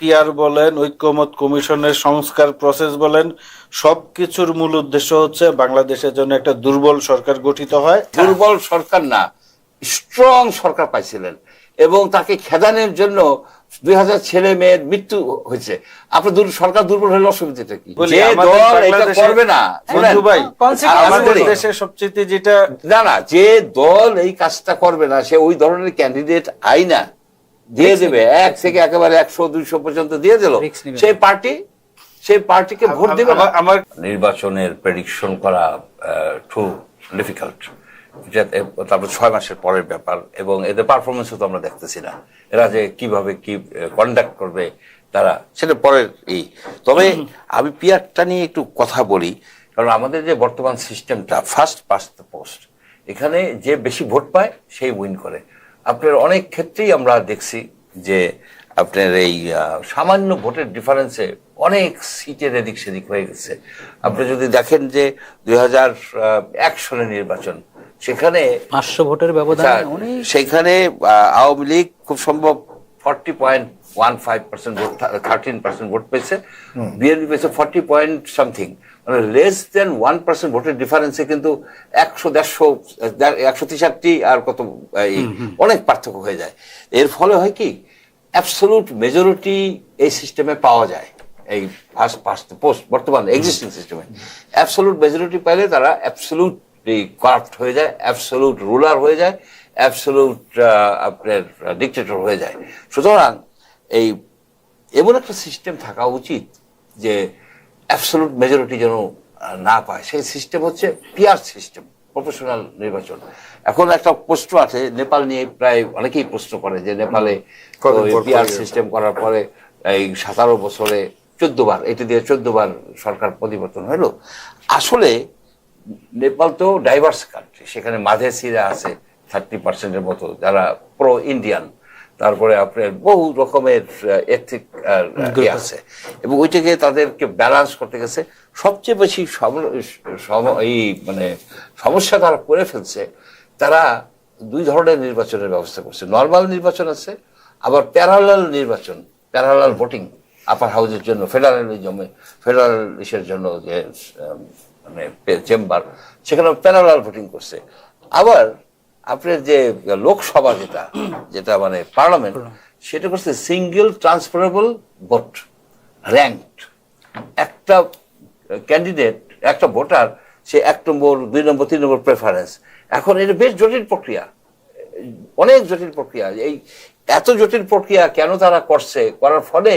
PR বলেন ঐক্যমত কমিশনের সংস্কার প্রসেস বলেন সবকিছুর মূল উদ্দেশ্য হচ্ছে বাংলাদেশের জন্য একটা দুর্বল সরকার গঠিত হয়। দুর্বল সরকার না স্ট্রং সরকার পাইছিলেন এবং তাকে খেদানোর জন্য দুই হাজার ছেলে মেয়ের মৃত্যু হয়েছে। আপনার দুর- সরকার দুর্বল হলে অসুবিধাটা কি? যে আমাদের দল এটা করবে না ভাই আমাদের দেশে সবচেয়ে যেটা না না যে দল এই কাজটা করবে না সে ওই ধরনের ক্যান্ডিডেট আই না। দিয়ে দেবে এক থেকে একেবারে একশো দুইশো পর্যন্ত দিয়ে দিল। সেই পার্টি সেই পার্টিকে ভোট দিবে আমার- নির্বাচনের প্রেডিকশন করা টু ডিফিকাল্ট তারপর ছয় মাসের পরের ব্যাপার এবং এদের পারফরমেন্সও তো আমরা দেখতেছি না। এরা যে কীভাবে কি কন্ডাক্ট করবে তারা সেটা পরের এই তবে আমি পিয়ারটা নিয়ে একটু কথা বলি। কারণ আমাদের যে বর্তমান সিস্টেমটা ফার্স্ট পাস্ট দ্য পোস্ট এখানে যে বেশি ভোট পায় সেই উইন করে। আপনার অনেক ক্ষেত্রেই আমরা দেখছি যে আপনার এই সামান্য ভোটের ডিফারেন্সে অনেক সিটের এদিক সেদিক হয়ে গেছে। আপনি যদি দেখেন যে দুই হাজার এক সালের নির্বাচন সেখানে পাঁচশো ভোটের ব্যবধান সেখানে আওয়ামী লীগ খুব সম্ভব forty point one five percent vote thirteen percent vote পেয়েছে বিএনপি পেয়েছে ফর্টি পয়েন্ট সামথিং মানে লেস দেন ওয়ান পার্সেন্ট ভোটের ডিফারেন্সে কিন্তু একশো দেড়শো একশো তেষট্টি আর কত এই, অনেক পার্থক্য হয়ে যায়। এর ফলে হয় কি? অ্যাবসলুট মেজরিটি এই সিস্টেমে পাওয়া যায়। এই ফার্স্ট পোস্ট বর্তমান এক্সিস্টিং সিস্টেমে অ্যাবসলুট মেজরিটি পাইলে তারা অ্যাবসলুট করাপ্ট হয়ে যায় অ্যাবসলুট রুলার হয়ে যায় অ্যাবসলুট আপনার ডিকটেটর হয়ে যায়। সুতরাং এই এমন একটা সিস্টেম থাকা উচিত যে অ্যাবসলুট মেজরিটি যেন না পায়। সেই সিস্টেম হচ্ছে পিয়ার সিস্টেম প্রফেশনাল নির্বাচন। এখন একটা প্রশ্ন আছে নেপাল নিয়ে প্রায় অনেকেই প্রশ্ন করে যে নেপালে পিয়ার সিস্টেম করার পরে এই সতেরো বছরে চোদ্দ বার এটি দিয়ে চোদ্দ বার সরকার পরিবর্তন হলো। আসলে নেপাল তো ডাইভার্স কান্ট্রি সেখানে মাঝে সিরা আছে থার্টি পার্সেন্টের মতো যারা প্রো ইন্ডিয়ান তারপরে আপনার বহু রকমের এথিক আছে। এবং ওইটাকে তাদেরকে ব্যালান্স করতে গেছে। সবচেয়ে বেশি এই মানে সমস্যা তারা করে ফেলছে তারা দুই ধরনের নির্বাচনের ব্যবস্থা করছে। নর্মাল নির্বাচন আছে আবার প্যারালাল নির্বাচন প্যারালাল ভোটিং আপার হাউসের জন্য ফেডারেলিজমে ফেডারেলিসের জন্য যে মানে চেম্বার সেখানে প্যারালাল ভোটিং করছে। আবার আপনার যে লোকসভা যেটা যেটা মানে পার্লামেন্ট, সেটা করছে সিঙ্গেল ট্রান্সফারেবল ভোট র্যাঙ্কড একটা ক্যান্ডিডেট একটা ভোটার সে এক নম্বর, দুই নম্বর, তিন নম্বর প্রেফারেন্স এখন এটা বেশ জটিল প্রক্রিয়া। অনেক জটিল প্রক্রিয়া। এই এত জটিল প্রক্রিয়া কেন তারা করছে? করার ফলে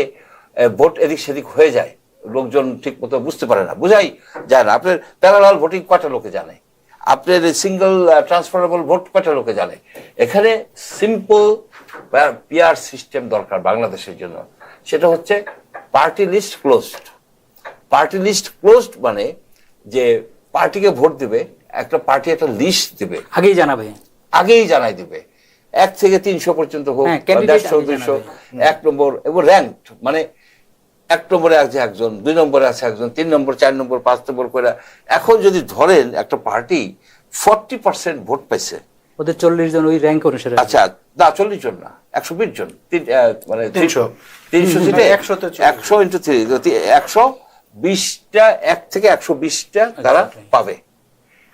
ভোট এদিক সেদিক হয়ে যায়। লোকজন ঠিক মতো বুঝতে পারে না। বুঝাই যায় না। আপনার প্যারালাল ভোটিং কটা লোকে জানে? আপনার সিঙ্গেল ট্রান্সফারেবল ভোট কটা লোকে জানে। এখানে সিম্পল পিয়ার সিস্টেম দরকার বাংলাদেশের জন্য। সেটা হচ্ছে party list closed party list closed মানে যে পার্টিকে ভোট দিবে একটা পার্টি একটা লিস্ট দিবে। আগেই জানাবে। আগেই জানাই দিবে। এক থেকে তিনশো পর্যন্ত হোক হ্যাঁ, দেড়শো দুইশো এক নম্বর এবং র্যাঙ্ক মানে এক নম্বরে আছে একজন দুই নম্বরে আছে একজন তিন নম্বর চার নম্বর পাঁচ নম্বর করে এখন যদি ধরেন একটা পার্টি ফর্টি পার্সেন্ট ভোট পাইছে। ওদের চল্লিশ জন ওই র্যাঙ্ক অনুসারে আচ্ছা না চল্লিশ জন না একশো বিশ জন তিন মানে তিনশো। তিনশো সিটে চল্লিশ। একশো ইন্টু থ্রি একশো বিশটা এক থেকে একশো বিশটা তারা পাবে।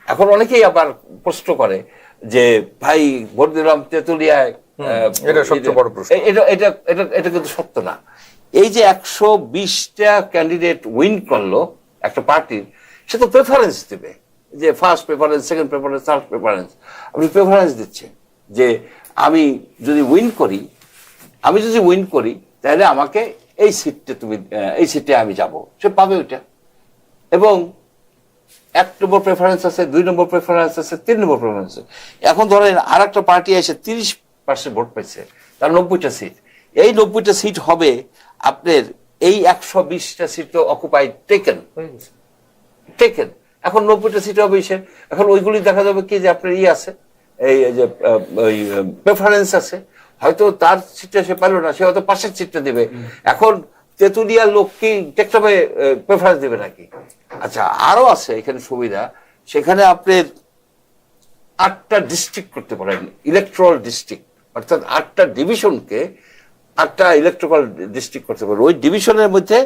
এখন অনেকেই আবার প্রশ্ন করে যে ভাই ভোট দিলাম তেতুলিয়ায় এটা সবচেয়ে বড় প্রশ্ন। এটা এটা এটা এটা কিন্তু সত্য না। এই যে একশো বিশটা ক্যান্ডিডেট উইন করল একটা পার্টির সে তো প্রেফারেন্স দেবে। যে first preference second preference third preference আপনি প্রেফারেন্স দিচ্ছেন যে আমি যদি উইন করি, আমি যদি উইন করি, তাহলে আমাকে এই সিটটা তুমি এই সিটে আমি যাব। সে পাবে ওইটা। এবং এক নম্বর প্রেফারেন্স আছে, দুই নম্বর প্রেফারেন্স আছে, তিন নম্বর প্রেফারেন্স আছে। এখন ধরেন আর একটা পার্টি এসে তিরিশ পার্সেন্ট ভোট পাইছে, তার নব্বইটা সিট এই নব্বইটা সিট হবে আপনার এই একশো বিশটা সিট তো অকুপাই টেকেন টেকেন এখন নব্বইটা সিট হবে এখন ওইগুলি দেখা যাবে কি যে আপনার ই আছে এই যে ওই প্রেফারেন্স আছে। হয়তো তার সিটটা সে পারল না সে হয়তো পাশের সিটটা দেবে। এখন তেতুলিয়ার লোক কি টেকটপে প্রেফারেন্স দেবে নাকি? আচ্ছা আরও আছে এখানে সুবিধা। সেখানে আপনি আটটা ডিস্ট্রিক্ট করতে পারেন ইলেকট্রাল ডিস্ট্রিক্ট অর্থাৎ আটটা ডিভিশনকে আটটা ইলেকট্রিক্যাল ডিস্ট্রিক্ট করতে পারবে। ওই ডিভিশনের মধ্যে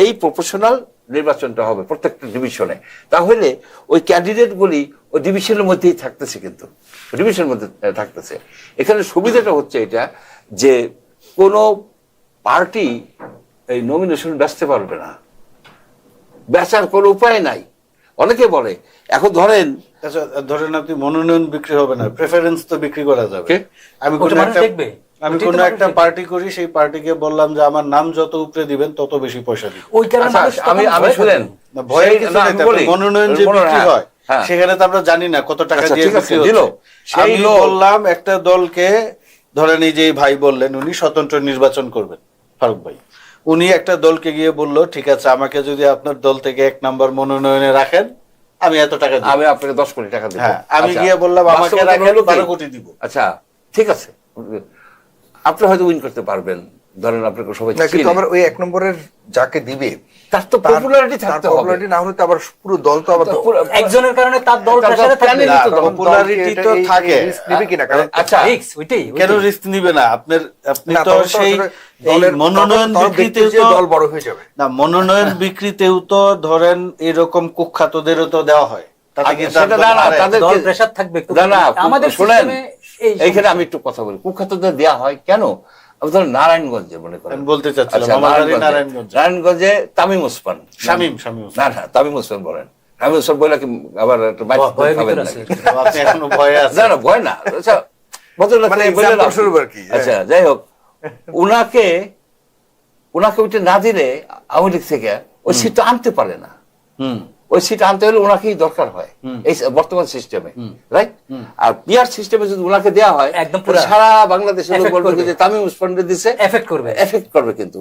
এই প্রফেশনাল নির্বাচনটা হবে প্রত্যেকটা ডিভিশনে তাহলে ওই ক্যান্ডিডেটগুলি ওই ডিভিশনের মধ্যেই থাকতেছে কিন্তু। ডিভিশনের মধ্যে থাকতেছে। এখানে সুবিধাটা হচ্ছে এটা যে কোনো পার্টি এই নমিনেশন বেচতে পারবে না। বেচার কোনো উপায় নাই। অনেকে বলে এখন ধরেন আচ্ছা ধরেন আপনি মনোনয়ন বিক্রি হবে না প্রেফারেন্স তো বিক্রি করা যাবে। আমি দেখবে। আমি কোনো একটা পার্টি করি সেই পার্টিকে বললাম যে আমার নাম যত উপরে দিবেন তত বেশি পয়সা দিব ওই কারণে আচ্ছা, আমি আমি শুনেন। ভয়ের কিছু না, নাই মনোনয়ন যে বিক্রি হ্যাঁ, হয় হ্যাঁ। সেখানে তো আমরা জানি না কত টাকা আচ্ছা, দিয়ে বিক্রি হচ্ছে। সেই বললাম একটা দলকে ধরেন এই যে ভাই বললেন উনি স্বতন্ত্র নির্বাচন করবেন ফারুক ভাই। উনি একটা দলকে গিয়ে বলল ঠিক আছে আমাকে যদি আপনার দল থেকে এক নাম্বার মনোনয়নে রাখেন আমি এত টাকা দিব। আমি আপনাকে দশ কোটি টাকা দেবো। হ্যাঁ আমি আচ্ছা, গিয়ে বললাম আমাকে রাখেন? বারো কোটি দিব। আচ্ছা ঠিক আছে। আপনি হয়তো উইন করতে পারবেন। ধরেন আপনাকে সবাই না কিন্তু। আবার ওই এক নম্বরের যাকে দিবে তার তো পপুলারিটি থাকতে হবে। পপুলারিটি না হলে তো আবার পুরো দল তো আবার একজনের কারণে তার দল প্রেসারে থাকবে। না, তো তখন তো থাকে। নিবে কিনা? কারণ আচ্ছা রিক্স ওইটাই কেন রিস্ক নিবে না? আপনার আপনি তো সেই দলের- মনোনয়ন বিক্রিতেও তো দল বড় হয়ে যাবে। না মনোনয়ন বিক্রিতেও তো ধরেন এরকম কুখ্যাতদেরও তো দেওয়া হয়। আচ্ছা, সেটা এইখানে আমি একটু কথা বলি। কুখ্যাতদের দেওয়া হয় কেন? আমি নারায়ণগঞ্জে মনে করেন। বলতে চাচ্ছিলাম, আচ্ছা, নারায়ণগঞ্জে। তামিম ওসমান। শামীম, শামীম না না তামিম ওসমান বলেন। তামিম ওসমান বলে কি আবার একটা ভয়- না না ভয় না। আচ্ছা মানে হ্যাঁ। আচ্ছা যাই হোক। উনাকে উনাকে ওইটা না দিলে আওয়ামী লীগ থেকে ওই সিটটা আনতে পারে না। হুম। ওই সিট আনতে হলে ওনাকেই দরকার হয়। এই বর্তমান সিস্টেমে রাইট আর পিয়ার সিস্টেমে যদি ওনাকে দেওয়া হয় একদম পুরো সারা বাংলাদেশের লোক বলবে। যে তামিম উসমানকে দিছে। এফেক্ট করবে। এফেক্ট করবে কিন্তু।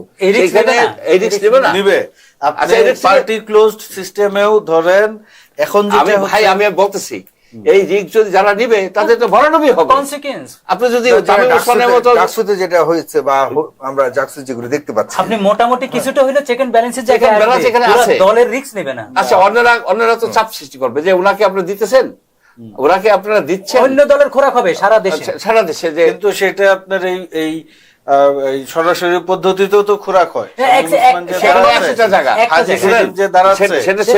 নেবে না? নেবে আচ্ছা, পার্টি ক্লোজড সিস্টেমেও ধরেন এখন আমি যেটা ভাই আমি বলতেছি এই রিস্ক যদি যারা নিবে তাদের তো ভরাডুবি হবে। কনসিকুয়েন্স আপনি যদি তামিম মতো ডাকসুতে যেটা হয়েছে বা আমরা জাকসুতে যেগুলো দেখতে পাচ্ছি। আপনি মোটামুটি কিছুটা হইলে চেক এন্ড ব্যালেন্সের জায়গায় আসবে। এখানে আছে। দলের রিস্ক নেবে না। আচ্ছা অন্যরা অন্যরা তো চাপ সৃষ্টি করবে যে ওনাকে আপনারা দিতেছেন। ওনাকে আপনারা দিচ্ছেন। অন্য দলের খোরাক হবে সারা দেশে। আচ্ছা, সারা দেশে যে কিন্তু সেটা আপনার এই এই আহ, সরাসরি পদ্ধতিতেও তো খোরাক হয়। হ্যাঁ, সেটা-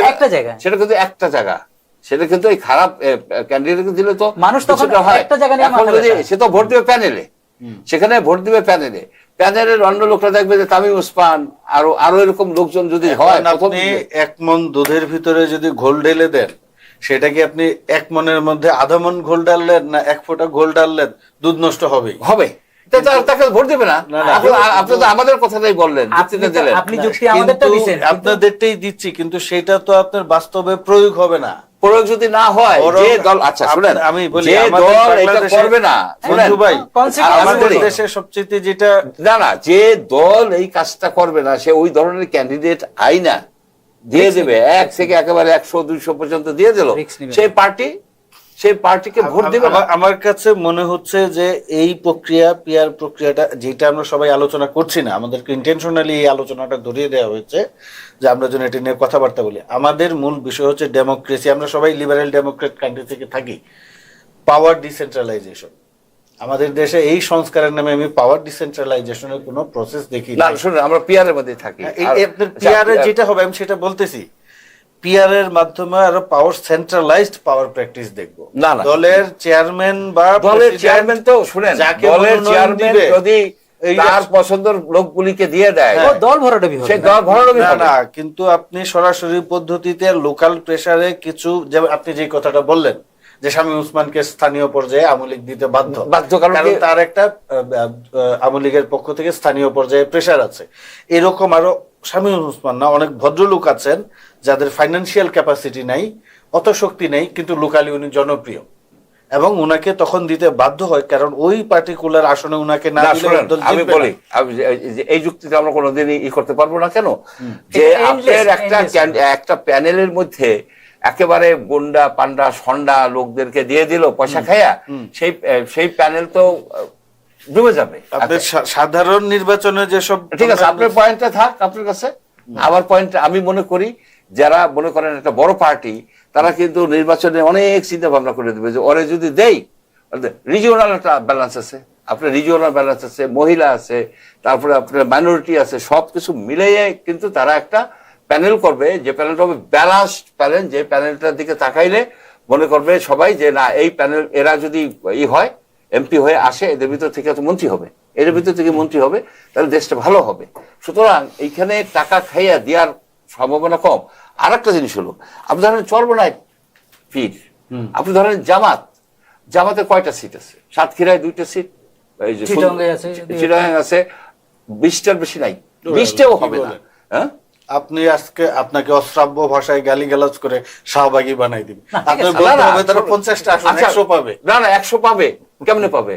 একটা জায়গা। সেটা কিন্তু একটা জায়গা। সেটা কিন্তু এই খারাপ ক্যান্ডিডেট দিলে তো মানুষ তখন হয়। একটা জায়গা নিয়ে সে তো ভোট দিবে প্যানেলে সেখানে ভোট দিবে প্যানেলে প্যানেলের অন্য লোকরা দেখবে যে তামিম উসমান আরও আরও এরকম লোকজন যদি হয় আপনি এক মন দুধের ভিতরে যদি ঘোল ঢেলে দেন সেটা কি আপনি এক মনের মধ্যে আধা মন ঘোল ডাললেন না এক ফোঁটা ঘোল ডাললেন দুধ নষ্ট হবে। তা- তা- তাকে ভোট দেবে না। আপনি- হবে। তো আমাদের কথাটাই বললেন আপনি যুক্তি আমাদেরটা কিন্তু আপনাদেরটাই দিচ্ছি কিন্তু সেটা তো আপনার বাস্তবে প্রয়োগ হবে না। প্রয়োগ যদি না হয় যে দল আচ্ছা শুনেন। আমি বলি যে দল এটা করবে না। শুনেন। বন্ধু ভাই আমাদের। দেশে সবচেয়ে যেটা না না যে দল এই কাজটা করবে না সে ওই ধরনের ক্যান্ডিডেট আইনা দিয়ে দেবে। এক থেকে একেবারে একশো দুইশো পর্যন্ত দিয়ে দিল। সেই পার্টি সেই পার্টিকে ভোট দিবে আমার- কাছে মনে হচ্ছে যে এই প্রক্রিয়া পিয়ার প্রক্রিয়াটা যেটা আমরা সবাই আলোচনা করছি না আমাদেরকে ইন্টেনশনালি এই আলোচনাটা ধরিয়ে দেওয়া হয়েছে যে আমরা যেন এটা নিয়ে কথাবার্তা বলি। আমাদের মূল বিষয় হচ্ছে ডেমোক্রেসি আমরা সবাই লিবারেল ডেমোক্রেট কান্ট্রি থেকে থাকি। পাওয়ার ডিসেন্ট্রালাইজেশন আমাদের দেশে এই সংস্কারের নামে আমি পাওয়ার ডিসেন্ট্রালাইজেশনের কোনো প্রসেস দেখি না শুনুন আমরা পিয়ারের মধ্যে থাকি। এই আপনার আচ্ছা, পিয়ারে যেটা হবে আমি সেটা বলতেছি। পিআর এর মাধ্যমে আরও পাওয়ার সেন্ট্রালাইজড পাওয়ার প্র্যাকটিস দেখব। না, না। দলের চেয়ারম্যান বা দলের চেয়ারম্যান তো শুনেন দলের চেয়ারম্যান যদি তার পছন্দের লোকগুলিকে দিয়ে দেয় দল ভরাডবি হবে সে দল ভরাডবি না না কিন্তু আপনি সরাসরি পদ্ধতিতে লোকাল প্রেসারে কিছু যেমন আপনি যে কথাটা বললেন যে স্বামী উসমানকে স্থানীয় পর্যায়ে আমলিক দিতে বাধ্য। বাধ্য, কারণ তার একটা লীগের পক্ষ থেকে স্থানীয় পর্যায়ে প্রেসার আছে। এরকম আরও স্বামী উসমান না অনেক ভদ্রলোক আছেন যাদের ফাইন্যান্সিয়াল ক্যাপাসিটি নাই অত শক্তি নেই কিন্তু লোকালি উনি জনপ্রিয়। এবং উনাকে তখন দিতে বাধ্য হয় কারণ ওই পার্টিকুলার আসনে উনাকে না আমি বলি এই যুক্তিতে আমরা কোনোদিনই ই করতে পারব না কেন? যে আপনার একটা একটা প্যানেলের মধ্যে একেবারে গুন্ডা পান্ডা সন্ডা লোকদেরকে দিয়ে দিল পয়সা খাইয়া সেই সেই প্যানেল তো ডুবে যাবে। সা- সাধারণ নির্বাচনে যেসব ঠিক আছে আপনার পয়েন্টটা থাক আপনার কাছে। আমার পয়েন্ট আমি মনে করি যারা মনে করেন একটা বড় পার্টি তারা কিন্তু নির্বাচনে অনেক চিন্তা ভাবনা করে দেবে যে ওরে যদি দেই রিজিওনাল একটা ব্যালেন্স আছে। আপনার রিজিওনাল ব্যালেন্স আছে মহিলা আছে তারপরে আপনার মাইনরিটি আছে সবকিছু মিলিয়ে কিন্তু তারা একটা প্যানেল করবে। যে প্যানেলটা হবে ব্যালান্সড প্যানেল যে প্যানেলটার দিকে তাকাইলে মনে করবে সবাই যে না এই প্যানেল এরা যদি ই হয় এমপি হয়ে আসে এদের ভিতর থেকে তো মন্ত্রী হবে। এদের ভিতর থেকে মন্ত্রী হবে তাহলে দেশটা ভালো হবে। সুতরাং এইখানে টাকা খাইয়া দেওয়ার সম্ভাবনা কম। আর একটা জিনিস হলো আপনি ধরেন চর্বনায় পীর আপনি ধরেন জামাত। জামাতে কয়টা সিট আছে? সাতক্ষীরায় দুইটা সিট এই যে আছে বিশটার বেশি নাই। বিশটাও হবে না। হ্যাঁ? আপনি আজকে আপনাকে অশ্রাব্য ভাষায় গালি করে শাহবাগী বানাই দিবে। আপনি বলতে হবে তারা পঞ্চাশটা আসন আচ্ছা, একশো পাবে। না না একশো পাবে কেমনে পাবে?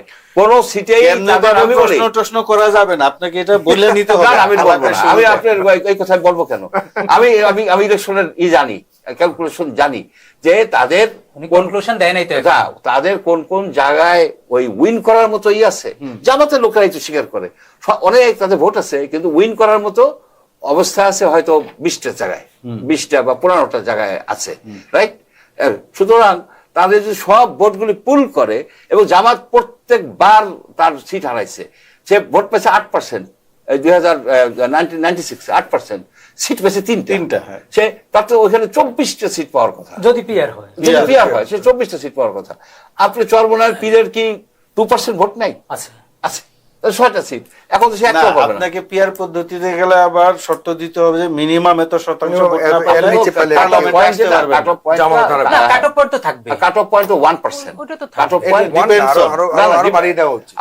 কোন বলি। প্রশ্ন টশ্ন করা যাবে না আপনাকে এটা বলে নিতে হবে। আমি বলব আমি আপনার এই- কথা বলব কেন? আমি আমি আমি ইলেকশনের ই জানি ক্যালকুলেশন জানি যে তাদের কনক্লুশন দেয় নাই তো। তাদের কোন কোন জায়গায় ওই উইন করার মতো ই আছে? জামাতের লোকেরাই তো স্বীকার করে। অনেক তাদের ভোট আছে কিন্তু উইন করার মতো অবস্থা আছে হয়তো বিশটা জায়গায় বিশটা বা পনেরোটা জায়গায় আছে রাইট সুতরাং তাদের যদি সব ভোটগুলি পুল করে এবং জামাত প্রত্যেকবার তার সিট হারাইছে সে ভোট পেয়েছে আট পার্সেন্ট দুই হাজার আট পার্সেন্ট সিট পেয়েছে তিনটা। তিনটা, হ্যাঁ। সে তার তো ওইখানে চব্বিশটা সিট পাওয়ার কথা। যদি পিয়ার হয়। যদি পিয়ার হয় সে চব্বিশটা সিট পাওয়ার কথা। আপনি চরমনার পীরের কি টু পার্সেন্ট ভোট নাই? আছে। আছে। ছয়টা সিট এখন তো সে পাবে আপনাকে পিয়ার পদ্ধতিতে গেলে আবার শর্ত দিতে হবে যে মিনিমাম এত শতাংশ।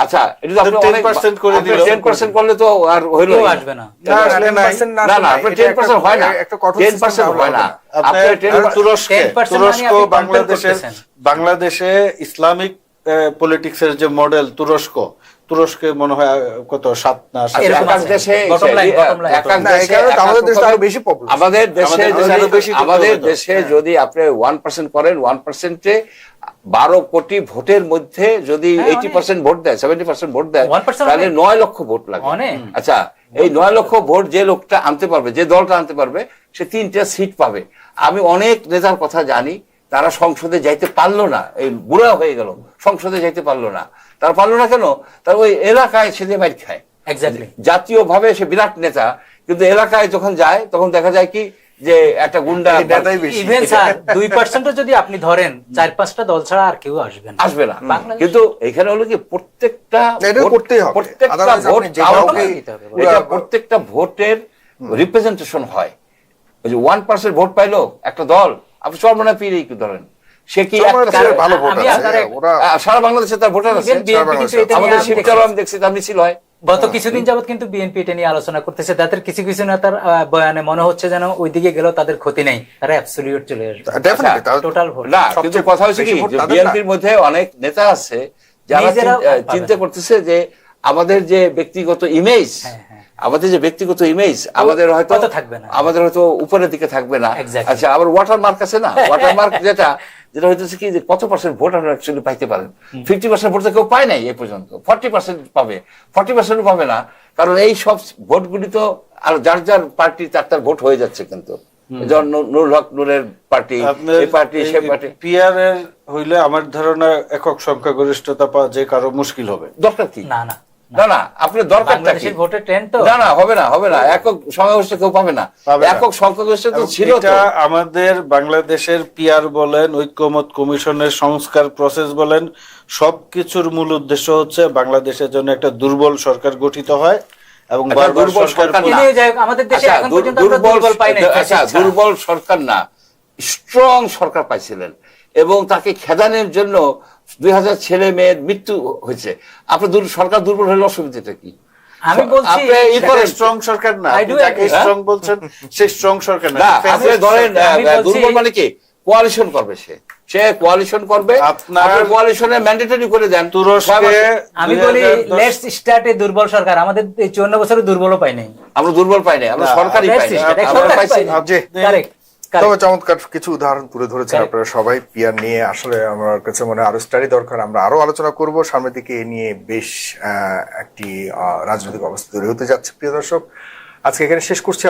আচ্ছা এটা আপনি 10% করে দিলেও টেন পার্সেন্ট করলে তো আর হইল আসবে না। না, আসলে নাই। 10% না টেন পার্সেন্ট হয় না। টেন পার্সেন্ট হয় না। হবে না। আপনি আপনার 10 তুরস্কে তুরস্ক মানে করতেছেন। বাংলাদেশে ইসলামিক পলিটিক্সের যে মডেল তুরস্ক তুরস্কে মনে হয় কত সাত না। দেশে আমাদের দেশে। আমাদের দেশে যদি যদি আপনি ওয়ান পার্সেন্ট করেন ওয়ান পার্সেন্টে বারো কোটি ভোটের মধ্যে যদি হ্যাঁ, এইটি পার্সেন্ট ভোট দেয় সেভেন্টি পার্সেন্ট ভোট দেয় 1% তাহলে নয় লক্ষ ভোট লাগে আচ্ছা এই নয় লক্ষ ভোট যে লোকটা আনতে পারবে যে দলটা আনতে পারবে সে তিনটা সিট পাবে। আমি অনেক নেতার কথা জানি তারা সংসদে যাইতে পারল না। এই বুড়া হয়ে গেল। সংসদে যাইতে পারল না। তারা পারল না কেন? তার ওই এলাকায় সে দিয়ে মাইর খায়। এক্স্যাক্টলি জাতীয় ভাবে সে বিরাট নেতা কিন্তু এলাকায় যখন যায় তখন দেখা যায় কি যে একটা গুন্ডা। ইভেন স্যার দুই পার্সেন্টও যদি আপনি ধরেন চার পাঁচটা দল ছাড়া আর কেউ আসবে না। আসবে না। কিন্তু এখানে হলো কি প্রত্যেকটা। প্রত্যেকটা ভোট। এটা প্রত্যেকটা ভোটের রিপ্রেজেন্টেশন হয়। ওই যে ওয়ান পার্সেন্ট ভোট পাইলো একটা দল আপনি চরমনা পীরেই কি ধরেন। সে কি সারা বাংলাদেশে তার ভোটার আছে। আমাদের আমি আমি দেখছি তার মিছিল হয়। গত কিছুদিন যাবত কিন্তু বিএনপি এটা নিয়ে আলোচনা করতেছে। তাদের কিছু কিছু নেতার আহ, বয়ানে মনে হচ্ছে যেন ওইদিকে গেলেও তাদের ক্ষতি নেই। তারা অ্যাবসলিউট চলে আসবে। টোটাল না কিন্তু কথা হচ্ছে কি। বিএনপির মধ্যে অনেক নেতা আছে যারা চিন্তা করতেছে যে আমাদের যে ব্যক্তিগত ইমেজ হ্যাঁ, হ্যাঁ। আমাদের যে ব্যক্তিগত ইমেজ আমাদের হয়তো থাকবে না। আমাদের হয়তো উপরের দিকে থাকবে না। আচ্ছা আবার ওয়াটার মার্ক আছে না? ওয়াটার মার্ক যেটা যেটা হইতেছে কি যে কত পার্সেন্ট ভোট আমরা অ্যাকচুয়ালি পাইতে পারেন? ফিফটি পার্সেন্ট ভোট তো কেউ পায় নাই এই পর্যন্ত। ফর্টি পার্সেন্ট পাবে। ফর্টি পার্সেন্ট পাবে না। কারণ এই সব ভোটগুলি তো আর যার যার পার্টি তার তার ভোট হয়ে যাচ্ছে কিন্তু। যেমন নুরুল হক নূরের পার্টি এই পার্টি সে পার্টি পিয়ার এর হইলে আমার ধারণা একক সংখ্যাগরিষ্ঠতা পাওয়া যে কারও মুশকিল হবে। দরকার কি? না না। না না আপনার দরকারটা কি? ভোটের ট্রেন্ড তো। না না হবে না হবে না। একক সংখ্যাগরিষ্ঠ কেউ পাবে না। একক সংখ্যাগরিষ্ঠ তো ছিল তো। এটা আমাদের বাংলাদেশের পিয়ার বলেন ঐক্যমত কমিশনের সংস্কার প্রসেস বলেন সবকিছুর মূল উদ্দেশ্য হচ্ছে বাংলাদেশের জন্য একটা দুর্বল সরকার গঠিত হয় এবং দুর্বল সরকার না। আমাদের দেশে আচ্ছা, এখন পর্যন্ত দুর্বল পাই নাই আচ্ছা দুর্বল সরকার না স্ট্রং সরকার পাইছিলেন এবং তাকে খেদানের জন্য দুই হাজার ছেলে মেয়ের মৃত্যু হয়েছে। আপনার সরকার দুর্বল হলে অসুবিধাটা কি? আমি বলছি স্ট্রং সরকার না. স্ট্রং বলছেন সে স্ট্রং সরকার না। আপনি ধরেন সরকার। দুর্বল মানে কি? কোয়ালিশন করবে সে। সে কোয়ালিশন করবে। আপনার- আপনার ম্যান্ডেটরি করে দেন। তুরস্কে আমি বলি লেটস স্টার্ট এ দুর্বল সরকার। আমাদের এই চুয়ান্ন বছরে দুর্বলও পাই নাই। আমরা দুর্বল পাই নাই। আমরা সরকারই let's পাই নাই। তবে চমৎকার কিছু উদাহরণ তুলে ধরেছেন. আপনারা সবাই। পিয়ার নিয়ে আসলে আমার কাছে মনে হয় আরও স্টাডি দরকার আমরা আরও আলোচনা করব। সামনের দিকে এ নিয়ে বেশ আহ, একটি আহ, রাজনৈতিক অবস্থা তৈরি হতে যাচ্ছে প্রিয় দর্শক। আজকে এখানে শেষ করছি।